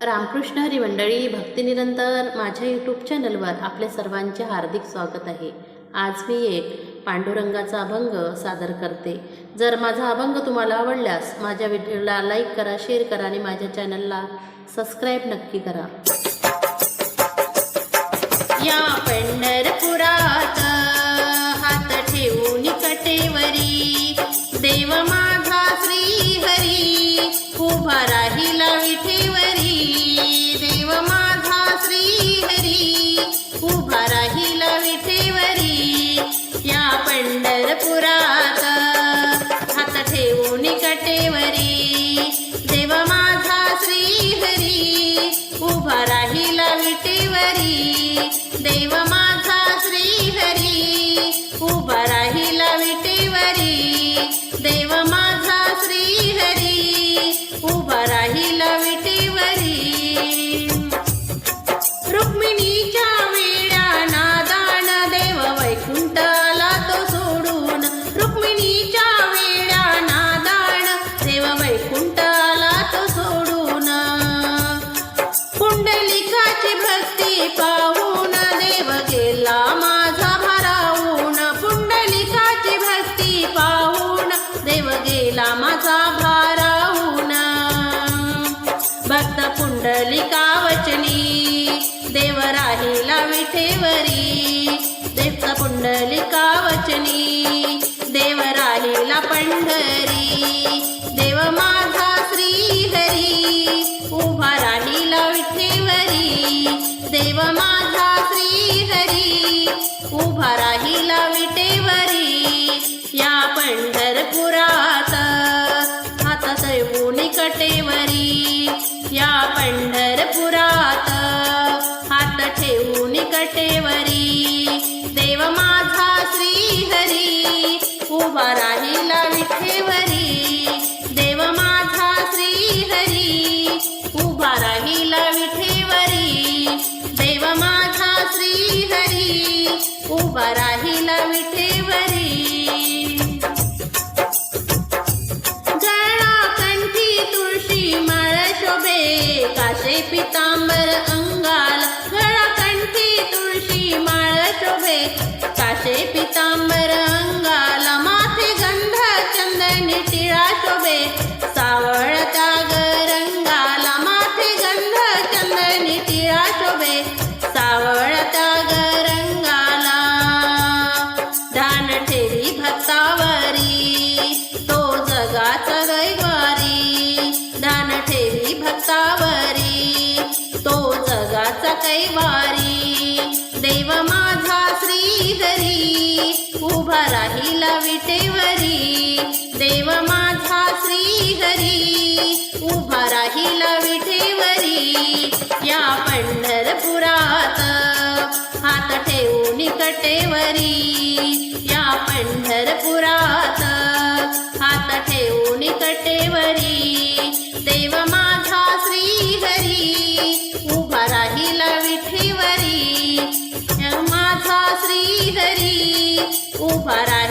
रामकृष्ण हरी मंडळी भक्तिनिरंतर माझ्या यूट्यूब चॅनलवर आपल्या सर्वांचे हार्दिक स्वागत आहे. आज मी एक पांडुरंगाचा अभंग सादर करते. जर माझा अभंग तुम्हाला आवडल्यास माझ्या व्हिडिओला लाईक करा शेअर करा आणि माझ्या चॅनलला सबस्क्राईब नक्की करा. या पंढरपुरात वाटेवरी देव माझा श्रीहरी उभा राहिला विटेवरी. देव माझा श्रीहरी उभा कुंटाला वैकुंठाला तो सोडून. कुंडलिकाची भक्ती पाहून देव गेला माझा भारावून कुंडलिकाची भक्ती पाहून देव गेला माझा भारावून भक्त पुंडलिका वचनी देव राहिला विठेवरी. देवचा पुंडलिका वचनी देव राहिला पंढरी. देव माझा पंढरपुरात हातात मुनी कटेवरी या पंढरपुरात. हात ठेवून कटेवरी देव माझा श्री हरी उभा राहिला विठेवरी देव माझा श्री हरी उभा राहिला विठेवरी देव माझा श्री हरी उभा राहिला विठेवरी पितांबर अंगाल माथे गंध चंदनी टिळा शोभे. सावळता गरंगाला माथे गंध चंदनी टिळा शोभे. सावळता गरंगाला रंगाला ध्यान भक्तावरी. तो जगाचा कैवारी ध्यान ठेवी भक्तावरी. तो जगाचा कैवारी. देव माझा श्रीहरी उभा राहिला विठेवरी या पंढरपुरात हात ठेवून कटेवरी या पंढरपुरात हात ठेवून कटेवरी देव माझा श्रीहरी उभा राहिला विठेवरी या माझा श्रीहरी उभा राहिला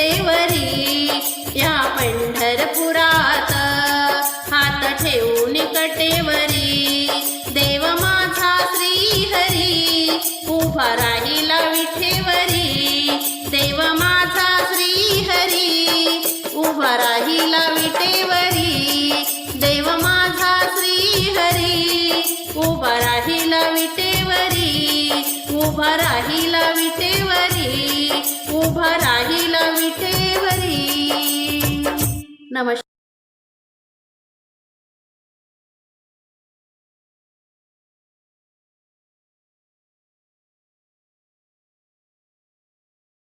कटेवरी या पंढरपुरात हात ठेवून कटेवरी. देव माझा श्रीहरी उभा राहिला विठेवरी. देव माझा श्रीहरी उभा राहिला विठेवरी. देव माझा श्रीहरी उभा राहिला विठेवरी. उभा राहिला विठेवरी. उभा राहिला विटेवरी. नमस्कार.